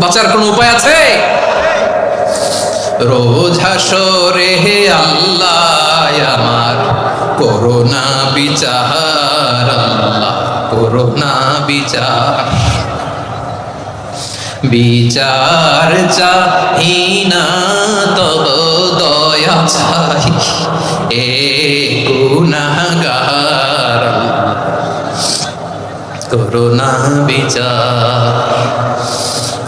বাঁচার কোনো উপায় আছে? রোজ হাসরে হে আল্লাহ, আমার করোনা বিচার, আল্লাহ করোনা বিচার। বিচার চাহি না, তব দয়া চাই এ গুনাগার করোনা বিচার।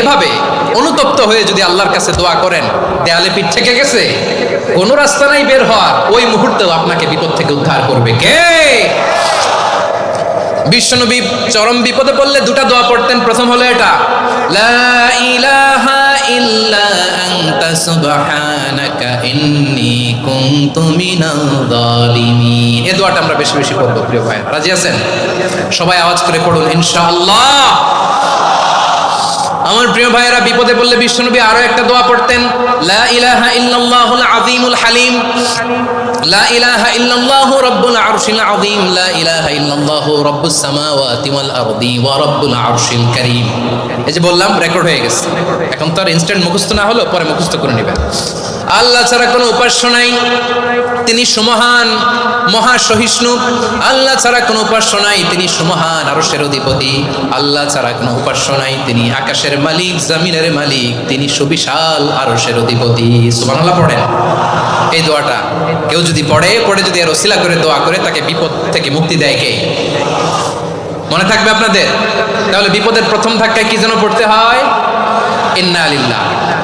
এভাবে অনুতপ্ত হয়ে যদি আল্লাহর কাছে দোয়া করেন, দেয়ালে পিঠ থেকে গেছে? কোনো রাস্তা নাই বের হওয়ার। ওই মুহূর্তেও আপনাকে বিপদ থেকে উদ্ধার করবে কে? বিশ্বনবী চরম বিপদে পড়লে দুটা দোয়া পড়তেন। প্রথম হলো এটা, লা ইলাহা ইল্লা আনতা সুবহানাকা কুনতু মিনাল এই দোয়াটা আমরা বেশি বেশি পড়ব, প্রিয় ভাই রাজি আছেন? সবাই আওয়াজ করে পড়ুন, ইনশাআল্লাহ। আমার প্রিয় ভাইয়েরা, বিপদে পড়লে বিশ্বনবী আরও একটা দোয়া পড়তেন, লা ইলাহা হালিম, লা ইলাহা লা এই যে বললাম রেকর্ড হয়ে গেছে। এখন তো আর ইনস্ট্যান্ট মুখস্থ না হলো পরে মুখস্থ করে নেবেন। আল্লাহ ছাড়া কোনো উপাস্য নাই। তিনি সমহান মহা সহিষ্ণু আল্লাহ ছাড়া কোনো উপাস্য নাই, তিনি সুমহান আরশের অধিপতি। আল্লাহ ছাড়া কোনো উপাস্য নাই, তিনি আকাশের মালিক, জামিনের মালিক, তিনি সুবিশাল আরশের অধিপতি। সুবহানাল্লাহ, পড়েন। এই দোয়াটা কেউ যদি পড়ে পড়ে যদি আর ওসিলা করে দোয়া করে, তাকে বিপদ থেকে মুক্তি দেয় কে? মনে থাকবে আপনাদের? তাহলে বিপদের প্রথম ধাক্কায় কি যেন পড়তে হয়? ইন্না আলিল্লাহ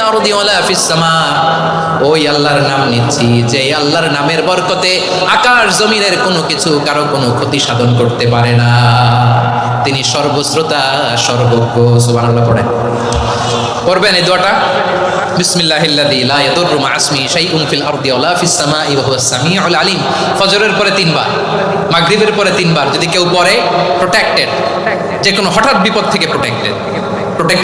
আরদি আল্লাহর নাম নিচ্ছি, যে আল্লাহর নামের আকাশ কোনো কিছু কোনো ক্ষতি সাধন করতে পারে না। তিনি সর্বশ্রোতা, সর্বজ্ঞ, সুবহানাল্লাহ পড়েন। পড়বেন এই দোয়াটা? বিসমিল্লাহিল্লাযী আলিম। পরে তিনবার, মাগরিবের পরে তিনবার যদি কেউ পড়ে প্রোটেক্টেড যে কোনো হঠাৎ বিপদ থেকে প্রোটেক্টেড protect